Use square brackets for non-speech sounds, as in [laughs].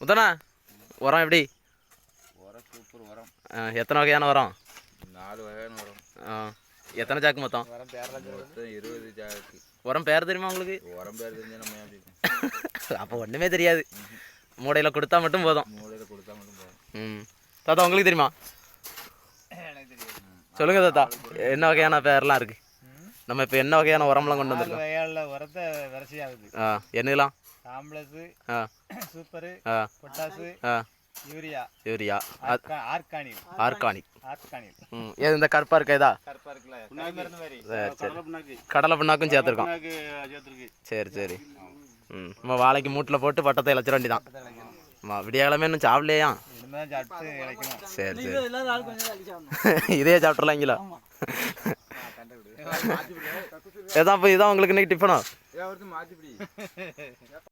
முத்தண்ணா உரம் எப்படி? உரம் சூப்பர் உரம். எத்தனை வகையான உரம்? நாலு வகையான உரம். ஆ, எத்தனை சாக்கு மொத்தம்? இருபது ஜாக்கு. உரம் பேர் தெரியுமா உங்களுக்கு? உரம் பேர் தெரிஞ்சா நம்ம [laughs] அப்போ ஒன்றுமே தெரியாது. மூடையில் கொடுத்தா மட்டும் போதும். மூலையில் கொடுத்தா மட்டும் போதும். ம். தாத்தா உங்களுக்கு தெரியுமா? எனக்கு தெரியும் சொல்லுங்க தாத்தா. என்ன வகையான பேர்லாம் இருக்கு? நம்ம இப்போ என்ன வகையான உரம்லாம் கொண்டு வந்திருக்கோம்? வகையால உரத்தை வரிசை ஆகுது ஆ என்னலாம் காம்ப்ளெக்ஸு ஆ. சூப்பரு ஆ. பொட்டாசு ஆ. யூரியா. யூரியா. ஆர்கா- ஆர்கானில் ஆர்கானிக். ஆர்கானில் ம் ஏது இந்த கருப்பாக இருக்கா இதா? கருப்பா மாதிரி சரி சரி. புண்ணாக்கு கடலை பிண்ணாக்கும் சேர்த்துருக்கோம். சரி சரி. ம். நம்ம வாழைக்கு மூட்டில் போட்டு பட்டத்தை இழைச்சிட வேண்டிதான் ஆமாம் விடியகாலமே இன்னும் சாப்பிடலையா? சரி சரி. [laughs] இதே சாப்பிட்றலாங்களா ஏதான் இப்போ இதான் உங்களுக்கு இன்னைக்கு டிஃபனா